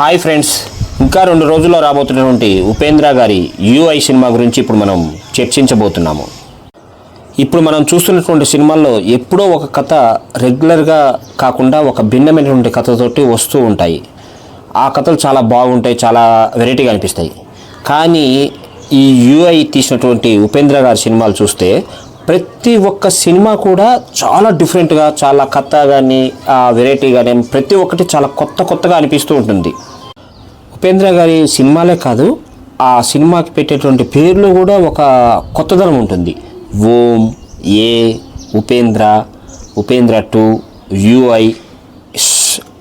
Hi friends ఇంకా రెండు రోజుల్లో రాబోతున్నటువంటి ఉపేంద్ర గారి యూఐ సినిమా గురించి ఇప్పుడు మనం చర్చించబోతున్నాము. ఇప్పుడు మనం చూస్తున్నటువంటి సినిమాల్లో ఎప్పుడో ఒక కథ రెగ్యులర్గా కాకుండా ఒక భిన్నమైనటువంటి కథతోటి వస్తూ ఉంటాయి. ఆ కథలు చాలా బాగుంటాయి చాలా వెరైటీగా అనిపిస్తాయి. కానీ ఈ యూఐ తీసినటువంటి ఉపేంద్ర గారి సినిమాలు చూస్తే ప్రతి ఒక్క సినిమా కూడా చాలా డిఫరెంట్గా చాలా కథ కానీ వెరైటీ కానీ ప్రతి ఒక్కటి చాలా కొత్త కొత్తగా అనిపిస్తూ ఉంటుంది. ఉపేంద్ర గారి సినిమాలే కాదు ఆ సినిమాకి పెట్టేటువంటి పేర్లు కూడా ఒక కొత్తదనం ఉంటుంది. Om A Upendra Upendra two UI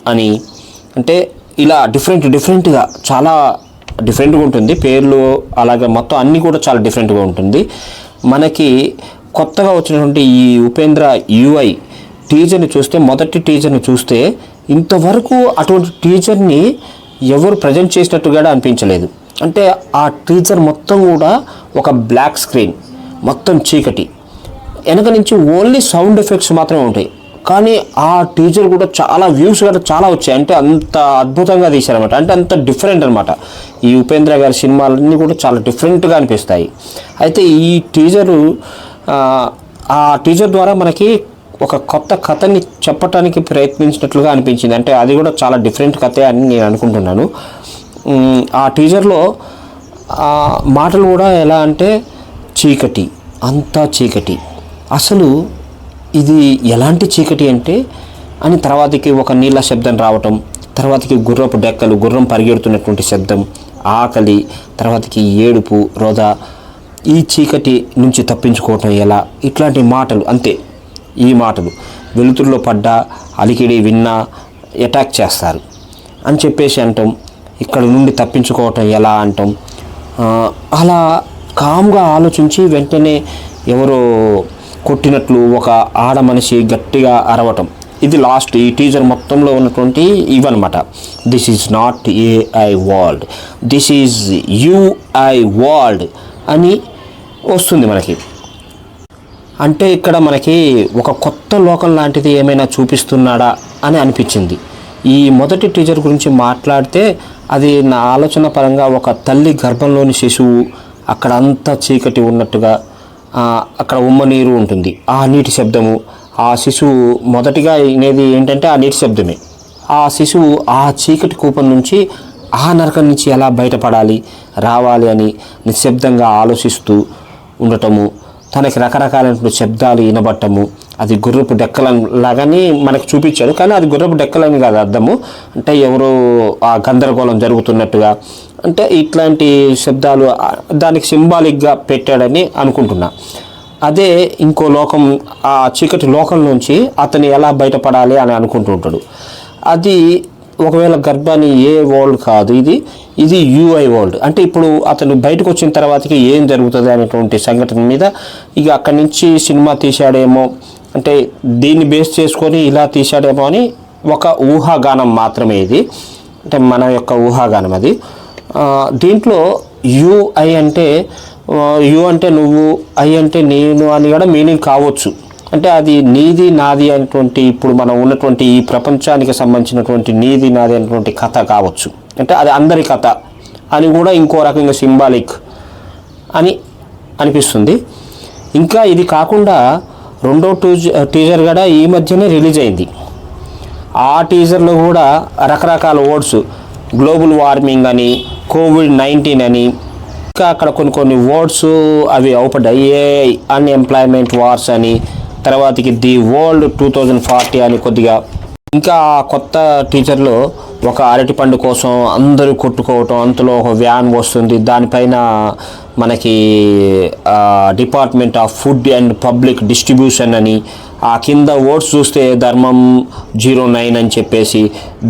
అని. అంటే ఇలా డిఫరెంట్ డిఫరెంట్గా చాలా డిఫరెంట్గా ఉంటుంది. పేర్లు అలాగే మొత్తం అన్నీ కూడా చాలా డిఫరెంట్గా ఉంటుంది. మనకి కొత్తగా వచ్చినటువంటి ఈ ఉపేంద్ర యుఐ టీజర్ని చూస్తే మొదటి టీజర్ని చూస్తే ఇంతవరకు అటువంటి టీజర్ని ఎవరు ప్రజెంట్ చేసినట్టుగా అనిపించలేదు. అంటే ఆ టీజర్ మొత్తం కూడా ఒక బ్లాక్ స్క్రీన్ మొత్తం చీకటి. వెనక నుంచి ఓన్లీ సౌండ్ ఎఫెక్ట్స్ మాత్రమే ఉంటాయి. కానీ ఆ టీజర్ కూడా చాలా వ్యూస్ కూడా చాలా వచ్చాయి. అంటే అంత అద్భుతంగా తీశారనమాట అంటే అంత డిఫరెంట్ అనమాట ఈ ఉపేంద్ర గారి సినిమాలన్నీ కూడా చాలా డిఫరెంట్గా అనిపిస్తాయి. అయితే ఈ టీజరు ఆ, టీజర్ ద్వారా మనకి ఒక కొత్త కథని చెప్పటానికి ప్రయత్నించినట్లుగా అనిపించింది. అంటే అది కూడా చాలా డిఫరెంట్ కథే అని నేను అనుకుంటున్నాను. ఆ టీజర్లో మాటలు కూడా ఎలా అంటే చీకటి అంతా చీకటి. అసలు ఇది ఎలాంటి చీకటి అంటే అని తర్వాతకి ఒక నీళ్ళ శబ్దం రావటం తర్వాతకి గుర్రపు డెక్కలు గుర్రం పరిగెడుతున్నటువంటి శబ్దం ఆకలి తర్వాతకి ఏడుపు రోదా ఈ చీకటి నుంచి తప్పించుకోవటం ఎలా? ఇట్లాంటి మాటలు అంతే. ఈ మాటలు వెలుతురులో పడ్డా అలికిడి విన్నా అటాక్ చేస్తారు. అని చెప్పేసి అంటాం. ఇక్కడ నుండి తప్పించుకోవటం ఎలా అంటాం? అలా కామ్గా ఆలోచించి వెంటనే ఎవరో కొట్టినట్లు ఒక ఆడ మనిషి గట్టిగా అరవటం. ఇది లాస్ట్ ఈ టీజర్ మొత్తంలో ఉన్నటువంటి ఇవన్నమాట. This is not AI world this is UI world అని వస్తుంది మనకి. అంటే ఇక్కడ మనకి ఒక కొత్త లోకం లాంటిది ఏమైనా చూపిస్తున్నాడా అని అనిపించింది. ఈ మొదటి టీచర్ గురించి మాట్లాడితే అది నా ఆలోచన పరంగా ఒక తల్లి గర్భంలోని శిశువు అక్కడ అంతా చీకటి ఉన్నట్టుగా అక్కడ ఉమ్మ నీరు ఉంటుంది. ఆ నీటి శబ్దము ఆ శిశువు మొదటిగా అనేది ఏంటంటే ఆ నీటి శబ్దమే. ఆ శిశువు ఆ చీకటి కూపం నుంచి ఆ నరకం నుంచి ఎలా బయటపడాలి రావాలి అని నిశ్శబ్దంగా ఆలోచిస్తూ ఉండటము తనకి రకరకాలైనటువంటి శబ్దాలు వినబట్టము అది గుర్రపు డెక్కల లాగానే మనకు చూపించాడు. కానీ అది గుర్రపు డెక్కలని కాదు అర్థము. అంటే ఎవరో ఆ గందరగోళం జరుగుతున్నట్టుగా. అంటే ఇట్లాంటి శబ్దాలు దానికి సింబాలిక్గా పెట్టాడని అనుకుంటున్నా. అదే ఇంకో లోకం ఆ చీకటి లోకం నుంచి అతను ఎలా బయటపడాలి అని అనుకుంటుంటాడు అది ఒకవేళ గర్భాన్ని ఏ వరల్డ్ కాదు ఇది ఇది యూఐ వరల్డ్ అంటే ఇప్పుడు అతను బయటకు వచ్చిన తర్వాతకి ఏం జరుగుతుంది అనేటువంటి సంఘటన మీద ఇక అక్కడి నుంచి సినిమా తీశాడేమో. అంటే దీన్ని బేస్ చేసుకొని ఇలా తీశాడేమో అని ఒక ఊహాగానం మాత్రమే ఇది. అంటే మన యొక్క ఊహాగానం అది. దీంట్లో యూఐ అంటే యు అంటే నువ్వు ఐ అంటే నేను అని కూడా మీనింగ్ కావచ్చు. అంటే అది నీది నాది అనేటువంటి ఇప్పుడు మనం ఉన్నటువంటి ఈ ప్రపంచానికి సంబంధించినటువంటి నీది నాది అనేటువంటి కథ కావచ్చు. అంటే అది అందరి కథ అని కూడా ఇంకో రకంగా సింబాలిక్ అని అనిపిస్తుంది. ఇంకా ఇది కాకుండా రెండో టూజ్ టీజర్ కూడా ఈ మధ్యనే రిలీజ్ అయింది. ఆ టీజర్లో కూడా రకరకాల వర్డ్స్ గ్లోబల్ వార్మింగ్ అని కోవిడ్ నైన్టీన్ అని ఇంకా అక్కడ కొన్ని కొన్ని వర్డ్స్ అవి అవపడ్డాయి. అయ్యే అన్ఎంప్లాయ్మెంట్ వార్స్ అని తర్వాతకి the world two thousand forty అని కొద్దిగా ఇంకా ఆ కొత్త టీచర్లో ఒక అరటిపండు కోసం అందరూ కొట్టుకోవటం అంతలో ఒక వ్యాన్ వస్తుంది. దానిపైన మనకి department of food and public distribution అని ఆ కింద ఓట్స్ చూస్తే ధర్మం జీరో నైన్ అని చెప్పేసి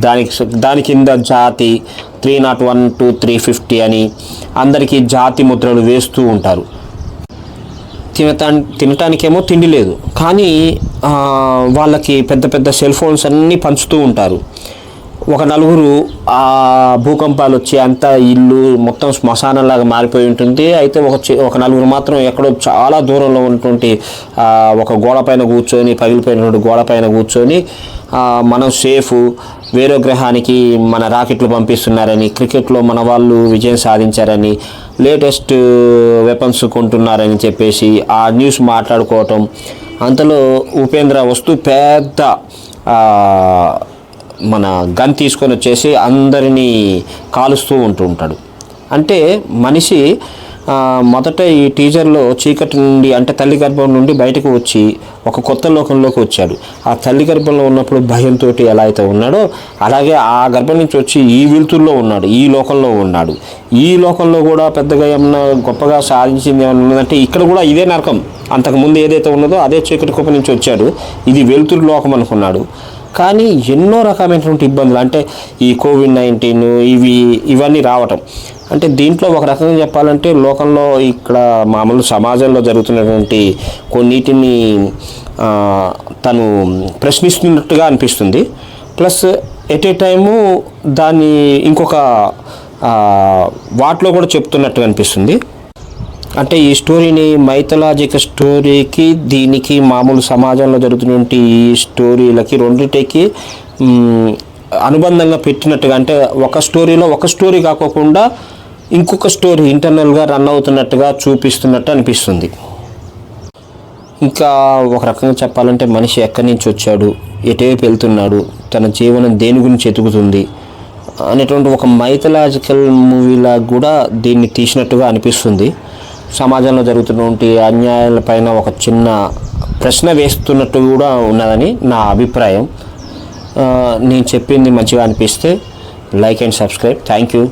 దానికి దాని కింద జాతి three not one two three fifty అని అందరికీ జాతి ముద్రలు వేస్తూ ఉంటారు. తినటా తినటానికేమో తిండి లేదు. కానీ వాళ్ళకి పెద్ద పెద్ద సెల్ ఫోన్స్ అన్నీ పంచుతూ ఉంటారు. ఒక నలుగురు ఆ భూకంపాలు వచ్చి అంతా ఇల్లు మొత్తం శ్మశానంలాగా మారిపోయి ఉంటుంది. అయితే ఒక ఒక నలుగురు మాత్రం ఎక్కడో చాలా దూరంలో ఉన్నటువంటి ఒక గోడ పైన కూర్చొని పగిలిపోయినటువంటి గోడ పైన కూర్చొని మనం సేఫ్ వేరే గ్రహానికి మన రాకెట్లు పంపిస్తున్నారని క్రికెట్లో మన వాళ్ళు విజయం సాధించారని లేటెస్ట్ వెపన్స్ కొంటున్నారని చెప్పేసి ఆ న్యూస్ మాట్లాడుకోవటం. అంతలో ఉపేంద్ర వస్తూ పెద్ద మన గన్ తీసుకొని వచ్చేసి అందరినీ కాలుస్తూ ఉంటూ ఉంటాడు. అంటే మనిషి మొదట ఈ టీజర్లో చీకటి నుండి అంటే తల్లి గర్భం నుండి బయటకు వచ్చి ఒక కొత్త లోకంలోకి వచ్చాడు. ఆ తల్లి గర్భంలో ఉన్నప్పుడు భయంతో ఎలా అయితే ఉన్నాడో అలాగే ఆ గర్భం నుంచి వచ్చి ఈ వెలుతుల్లో ఉన్నాడు ఈ లోకంలో ఉన్నాడు. ఈ లోకంలో కూడా పెద్దగా ఏమన్నా గొప్పగా సాధించింది ఏమన్నా ఉన్నదంటే ఇక్కడ కూడా ఇదే నరకం. అంతకుముందు ఏదైతే ఉన్నదో అదే చీకటి కుప్ప నుంచి వచ్చాడు. ఇది వెలుతురు లోకం అనుకున్నాడు. కానీ ఎన్నో రకమైనటువంటి ఇబ్బందులు. అంటే ఈ కోవిడ్ నైన్టీన్ ఇవి ఇవన్నీ రావటం. అంటే దీంట్లో ఒక రకంగా చెప్పాలంటే లోకంలో ఇక్కడ మామూలు సమాజంలో జరుగుతున్నటువంటి కొన్నిటిని తను ప్రశ్నిస్తున్నట్టుగా అనిపిస్తుంది. ప్లస్ ఎట్ ఏ టైము దాన్ని ఇంకొక వాటిలో కూడా చెప్తున్నట్టుగా అనిపిస్తుంది. అంటే ఈ స్టోరీని మైథలాజికల్ స్టోరీకి దీనికి మామూలు సమాజంలో జరుగుతున్నటువంటి ఈ స్టోరీలకి రెండింటికి అనుబంధంగా పెట్టినట్టుగా అంటే ఒక స్టోరీలో ఒక స్టోరీ కాకోకుండా ఇంకొక స్టోరీ ఇంటర్నల్గా రన్ అవుతున్నట్టుగా చూపిస్తున్నట్టు అనిపిస్తుంది. ఇంకా ఒక రకంగా చెప్పాలంటే మనిషి ఎక్కడి నుంచి వచ్చాడు ఎటువైపు వెళ్తున్నాడు తన జీవనం దేని గురించి ఎతుకుతుంది అనేటువంటి ఒక మైథలాజికల్ మూవీలా కూడా దీన్ని తీసినట్టుగా అనిపిస్తుంది. సమాజంలో జరుగుతున్నటువంటి అన్యాయాలపైన ఒక చిన్న ప్రశ్న వేస్తున్నట్టు కూడా ఉన్నదని నా అభిప్రాయం. నేను చెప్పింది మంచిగా అనిపిస్తే like and subscribe. Thank you.